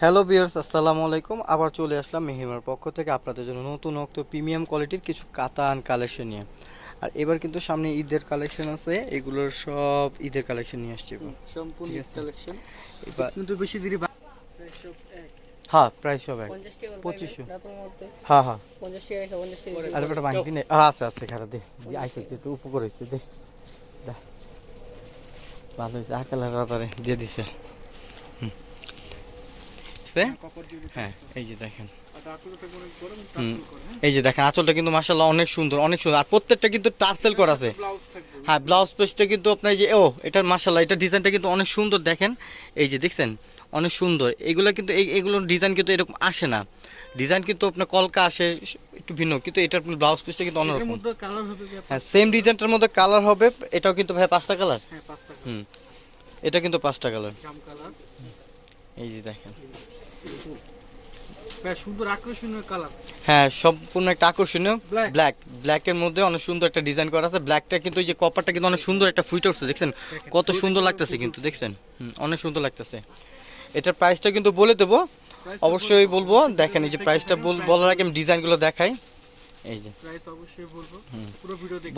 Hello বিয়ার্স আসসালামু আলাইকুম। আবার চলে আসলাম মেহিমার পক্ষ থেকে আপনাদের জন্য নতুন অক্ত প্রিমিয়াম কোয়ালিটির কিছু কাতান কালেকশন নিয়ে। আর এবার কিন্তু সামনে ঈদের কালেকশন আছে এগুলোর সব ঈদের কালেকশন নিয়ে আসছি এবার। সম্পূর্ণ কালেকশন। এবার কিন্তু বেশি দেরি বা- সব এক। হ্যাঁ প্রাইস সব এক পঁচিশশো। হ্যাঁ হ্যাঁ। আর একটা ভাঙতি নেই হ্যাঁ আছে আছে খারাপ দে। আইসে যে তো উপকার হয়েছে দে। দা। ভালো হয়েছে আকালের রাতারে দিয়ে দিছে। দিতে হ্যাঁ এই যে দেখেন? এই যে দেখেন আঁচলটা কিন্তু মাসাল্লাহ অনেক সুন্দর অনেক সুন্দর। আর প্রত্যেকটা কিন্তু টার্সেল করা আছে। হ্যাঁ ব্লাউজ পিসটা কিন্তু আপনার এই যে ও এটা মাসাল্লাহ এটা ডিজাইনটা কিন্তু অনেক সুন্দর দেখেন। এই যে দেখছেন অনেক সুন্দর। এগুলো কিন্তু এই এগুলোর ডিজাইন কিন্তু এরকম আসে না। ডিজাইন কিন্তু আপনার কলকা আসে একটু ভিন্ন কিন্তু এটার ব্লাউজ পিসটা কিন্তু এটার অন্যরকম? হ্যাঁ সেম ডিজাইনটার মধ্যে কালার হবে এটাও কিন্তু ভাই পাঁচটা কালার হ্যাঁ। হুম এটা কিন্তু পাঁচটা কালার এই যে দেখেন। সুন্দর আকর্ষণীয় কালার। হ্যাঁ সম্পূর্ণ একটা আকর্ষণীয় ব্ল্যাক ব্ল্যাকের মধ্যে অনেক সুন্দর একটা ডিজাইন করা আছে। ব্ল্যাকটা কিন্তু এই যে কপারটা কিন্তু অনেক সুন্দর একটা ফুটে উঠছে দেখছেন? কত সুন্দর লাগতেছে কিন্তু উঠছে। দেখছেন? অনেক সুন্দর লাগতেছে। এটার প্রাইসটা কিন্তু বলে দেবো। অবশ্যই বলব। দেখেন এই যে প্রাইসটা বলার আগে আমি ডিজাইনগুলো দেখাই। এই যে।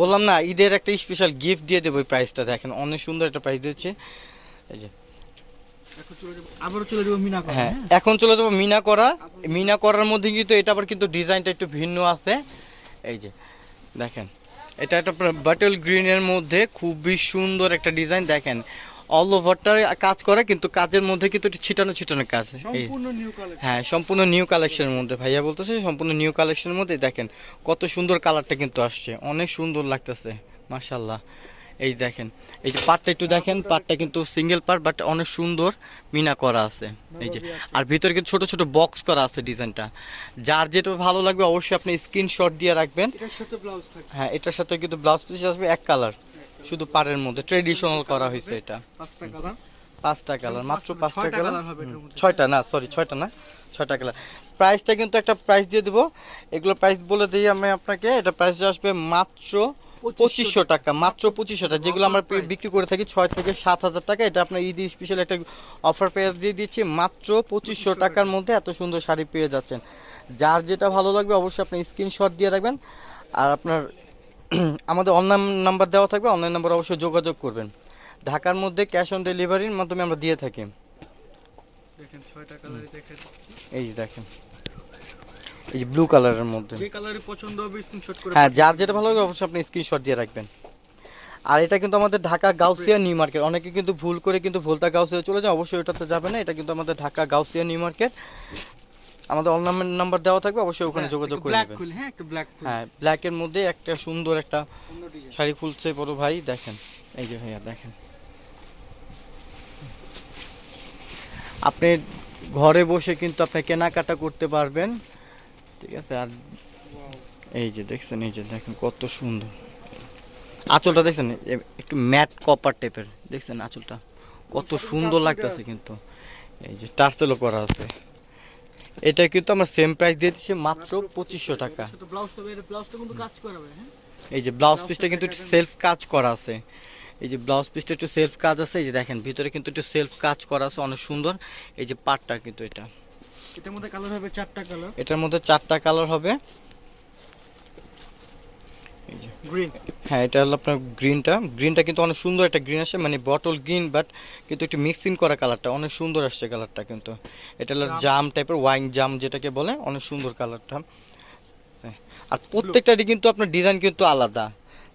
বললাম না ঈদের একটা স্পেশাল গিফট দিয়ে দেবো এই প্রাইসটা দেখেন? অনেক সুন্দর একটা প্রাইস দিচ্ছে এই যে। হ্যাঁ হ্যাঁ? এখন চলে যাব মিনা করা। মিনা করার মধ্যে কিন্তু এটা আবার কিন্তু ডিজাইনটা একটু ভিন্ন আছে। এই যে দেখেন এটা একটা বাটল গ্রিনের মধ্যে খুবই সুন্দর একটা ডিজাইন দেখেন। অল ওভারটা কাজ করে কিন্তু কাজের মধ্যে কিন্তু ছিটানো ছিটানো কাজ। হ্যাঁ সম্পূর্ণ নিউ কালেকশনের মধ্যে ভাইয়া বলতেছে সম্পূর্ণ নিউ কালেকশনের মধ্যে দেখেন কত সুন্দর কালারটা কিন্তু আসছে। অনেক সুন্দর লাগতেছে মাশাল্লাহ এই দেখেন এই যে পাটটা একটু দেখেন পাটটা কিন্তু সিঙ্গেল পার্ট বাট অনেক সুন্দর মিনা করা আছে। এই যে আর ভিতরে কিন্তু ছোট ছোট বক্স করা আছে ডিজাইনটা যার যেটা ভালো লাগবে অবশ্যই আপনি স্ক্রিনশট দিয়ে রাখবেন। হ্যাঁ এটার সাথে কিন্তু ব্লাউজ পিস আসবে এক কালার শুধু পাড়ের মধ্যে ট্রেডিশনাল করা হয়েছে এটা। পাঁচটা কালার মাত্র পাঁচটা- কালার। ছয়টা না সরি ছয়টা না ছয়টা কালার প্রাইসটা কিন্তু একটা প্রাইস দিয়ে দেবো। এগুলো প্রাইস বলে দিই আমি আপনাকে। এটা প্রাইস আসবে মাত্র পঁচিশশো টাকা মাত্র পঁচিশশো টাকা যেগুলো আমরা। বিক্রি করে থাকি ছয় থেকে সাত হাজার টাকা। এটা আপনার ঈদ স্পেশাল একটা অফার পেয়ে দিয়ে দিচ্ছি মাত্র পঁচিশশো টাকার মধ্যে এত সুন্দর শাড়ি পেয়ে যাচ্ছেন। যার যেটা ভালো লাগবে অবশ্যই আপনি স্ক্রিনশট দিয়ে রাখবেন। আর আপনার আমাদের অনলাইন নাম্বার দেওয়া থাকবে অনলাইন নাম্বার অবশ্যই যোগাযোগ করবেন। ঢাকার মধ্যে ক্যাশ অন ডেলিভারির মাধ্যমে আমরা দিয়ে থাকি। দেখেন ছয়টা কালারই দেখে এই দেখেন। এই যে ব্লু কালারের মধ্যে। যে কালারই পছন্দ হবে স্ক্রিনশট করে হ্যাঁ যার যেটা ভালো লাগে অবশ্যই আপনি স্ক্রিনশট দিয়ে রাখবেন। আর এটা কিন্তু আমাদের ঢাকা গাউসিয়া নিউ মার্কেট। অনেকে কিন্তু ভুল করে কিন্তু ভুলতা গাউসিয়া চলে যায় অবশ্যই ওটাতে যাবে না। এটা কিন্তু আমাদের ঢাকা গাউসিয়া নিউ মার্কেট। আমাদের অনলাইন নাম্বার দেওয়া থাকবে অবশ্যই ওখানে যোগাযোগ করে ব্ল্যাক নেবেন। ফুল হ্যাঁ একটু ব্ল্যাক ফুল। হ্যাঁ ব্ল্যাকের মধ্যে একটা সুন্দর একটা শাড়ি ফুলছে বড় ভাই দেখেন। এই যে ভাইয়া দেখেন। আপনি ঘরে বসে কিন্তু আপনি কেনাকাটা করতে পারবেন। ঠিক আছে? আর এই যে দেখছেন, এই যে দেখেন কত সুন্দর। আঁচলটা দেখছেন? একটু ম্যাট কপার টাইপের দেখছেন আঁচলটা? কত সুন্দর লাগতেছে কিন্তু। এই যে টার্সেলও করা আছে। এটা কিন্তু আমরা সেম প্রাইস দিয়ে দিচ্ছি মাত্র পঁচিশশো টাকা। এই যে ব্লাউজ পিসটা কিন্তু সেলফ কাজ করা আছে। এই যে ব্লাউজ পিসটা একটু সেলফ কাজ আছে। এই যে দেখেন, ভিতরে কিন্তু একটু সেলফ কাজ করা আছে, অনেক সুন্দর। এই যে পাটটা কিন্তু এটা। এটার মধ্যে কালার হবে চারটা কালার এটার মধ্যে চারটা কালার হবে। গ্রিন হ্যাঁ এটা হলো আপনার গ্রিনটা গ্রিনটা কিন্তু অনেক সুন্দর একটা গ্রিন আসে মানে বটল গ্রিন বাট কিন্তু একটু মিক্সিং করা কালারটা অনেক সুন্দর আসছে কালারটা কিন্তু। এটা হলো জাম। টাইপের ওয়াইন জাম যেটাকে বলে অনেক সুন্দর কালারটা আর প্রত্যেকটারই কিন্তু আপনার ডিজাইন কিন্তু আলাদা।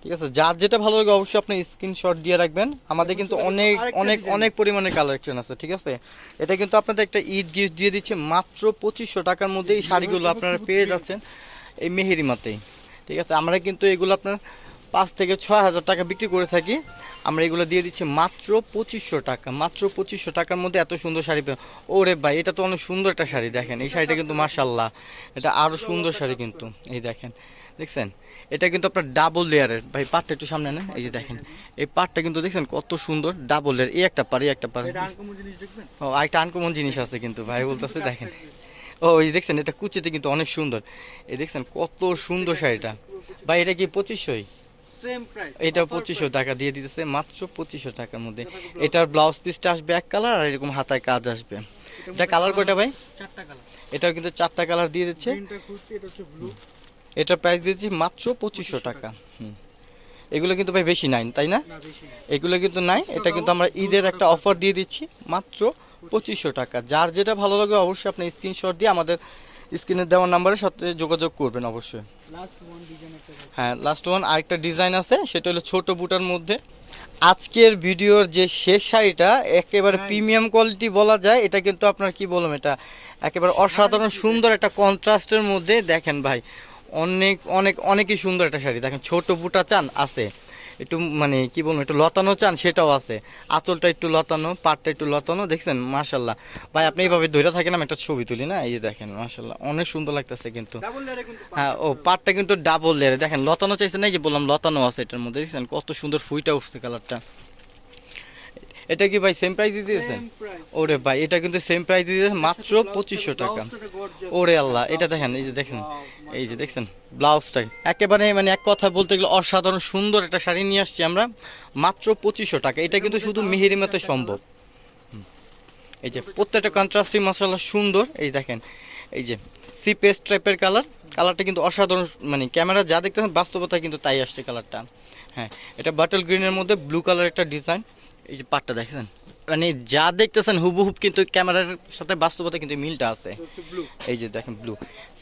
ঠিক আছে যার যেটা ভালো লাগে অবশ্যই আপনি স্ক্রিনশট দিয়ে রাখবেন। আমাদের কিন্তু অনেক অনেক অনেক পরিমাণে কালেকশন আছে ঠিক আছে? এটা কিন্তু আপনাদের একটা ঈদ গিফট দিয়ে দিচ্ছে মাত্র পঁচিশশো টাকার মধ্যে এই শাড়িগুলো আপনারা পেয়ে যাচ্ছেন এই মেহেরিমাতেই ঠিক আছে? আমরা কিন্তু এগুলো আপনার পাঁচ থেকে ছয় হাজার টাকা বিক্রি করে থাকি। আমরা এগুলো দিয়ে দিচ্ছি মাত্র পঁচিশশো টাকা মাত্র পঁচিশশো টাকার মধ্যে এত সুন্দর শাড়ি পেয়ে ওরে ভাই এটা তো অনেক সুন্দর একটা শাড়ি দেখেন এই শাড়িটা কিন্তু মার্শাল্লাহ এটা আরও সুন্দর শাড়ি কিন্তু এই দেখেন। দেখছেন? এটা কিন্তু আপনার ডাবল লেয়ারের ভাই পাটটা একটু সামনে নেন এই যে দেখেন এই পাটটা কিন্তু দেখছেন কত সুন্দর ডাবল লেয়ার এই একটা পার এই একটা পার। ও আরেকটা আনকমন জিনিস আছে কিন্তু ভাই বলতেছে দেখেন। ও এই দেখছেন এটা কুচিতে কিন্তু অনেক সুন্দর। এই দেখছেন কত সুন্দর শাড়িটা। ভাই এটা কি পঁচিশশোই? এটা পঁচিশশো টাকা দিয়ে দিতেছে মাত্র পঁচিশশো টাকার মধ্যে। এটার ব্লাউজ পিসটা আসবে এক কালার আর এরকম হাতায় কাজ আসবে। এটা কালার কয়টা ভাই? চারটা কালার এটাও কিন্তু চারটা কালার দিয়ে দিচ্ছে। এটা হচ্ছে ব্লু এটার প্রাইস দিচ্ছি মাত্র পঁচিশশো টাকা। হুম। এগুলো কিন্তু ভাই বেশি নাই তাই না? এগুলো কিন্তু নাই এটা কিন্তু আমরা ঈদের একটা অফার দিয়ে দিচ্ছি মাত্র পঁচিশশো টাকা। যার যেটা ভালো লাগবে অবশ্যই আপনি স্ক্রিনশট দিয়ে আমাদের স্ক্রিনে দেওয়া নাম্বারের সাথে যোগাযোগ করবেন অবশ্যই। লাস্ট ওয়ান ডিজাইন হ্যাঁ লাস্ট ওয়ান আরেকটা ডিজাইন আছে সেটা হলো ছোট বুটার মধ্যে। আজকের ভিডিওর যে শেষ শাড়িটা একেবারে। প্রিমিয়াম কোয়ালিটি বলা যায় এটা কিন্তু আপনার কি বললাম এটা? একেবারে অসাধারণ সুন্দর একটা কন্ট্রাস্টের মধ্যে দেখেন ভাই। অনেক অনেক অনেকই সুন্দর একটা শাড়ি। দেখেন ছোট বুটা চান আছে। একটু মানে কি বলব একটু লতানো চান সেটাও আছে। আঁচলটা একটু লতানো পাটটা একটু লতানো দেখছেন? মাশাল্লাহ ভাই আপনি এইভাবে ধরে থাকেন আমি একটা ছবি তুলি না? এই যে দেখেন মাশাল্লাহ অনেক সুন্দর লাগতেছে কিন্তু। কিন্তু হ্যাঁ ও পাটটা কিন্তু ডাবল লেয়ারে দেখেন লতানো চাইছে না এই যে বললাম লতানো আছে এটার মধ্যে দেখছেন? কত সুন্দর ফুইটা উঠছে কালারটা এটা কি ভাই সেম প্রাইস দিয়েছেন ওরে ভাই এটা কিন্তু সেম প্রাইস দিয়েছে মাত্র পঁচিশশো টাকা। ওরে আল্লাহ এটা দেখেন এই যে দেখেন এই যে দেখছেন ব্লাউজটা একেবারে মানে এক কথা বলতে গেলে অসাধারণ সুন্দর একটা শাড়ি নিয়ে আসছি আমরা। মাত্র পঁচিশশো টাকা। এটা কিন্তু শুধু মেহেরিমাতে সম্ভব। এই যে প্রত্যেকটা কন্ট্রাস্টিং মশলা সুন্দর। এই দেখেন এই যে সি পেস্ট টাইপের কালার কালারটা কিন্তু অসাধারণ মানে ক্যামেরা যা দেখতেছেন বাস্তবতায় কিন্তু তাই আসছে কালারটা হ্যাঁ এটা বাটল গ্রিনের মধ্যে ব্লু কালার একটা ডিজাইন এই যে পাটটা দেখেন মানে যা দেখতেছেন হুবহুব কিন্তু ক্যামেরার সাথে বাস্তবতা কিন্তু মিলটা আছে। এই যে দেখেন ব্লু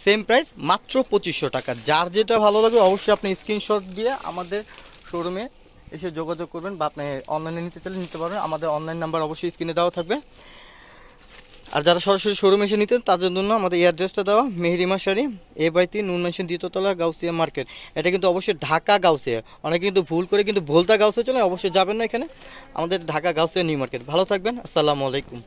সেম প্রাইস মাত্র পঁচিশশো টাকা। যার যেটা ভালো লাগবে অবশ্যই আপনি স্ক্রিনশট দিয়ে আমাদের শোরুমে এসে যোগাযোগ করবেন বা আপনি অনলাইনে নিতে চাইলে নিতে পারবেন। আমাদের অনলাইন নাম্বার অবশ্যই স্ক্রিনে দেওয়া থাকবে। আর যারা সরাসরি শোরুম এসে নিতেন, তাদের জন্য আমাদের এই অ্যাড্রেসটা দেওয়া মেহরিমা শাড়ি এ বাই তিন নুন মেশিন দ্বিতীয়তলা গাউসিয়া মার্কেট। এটা কিন্তু অবশ্যই ঢাকা, গাউসিয়া। অনেকে কিন্তু ভুল করে কিন্তু ভোলতা, গাউসিয়া চলে, অবশ্যই যাবেন না এখানে। আমাদের ঢাকা, গাউসিয়া, নিউ মার্কেট। ভালো থাকবেন, আসসালামু আলাইকুম।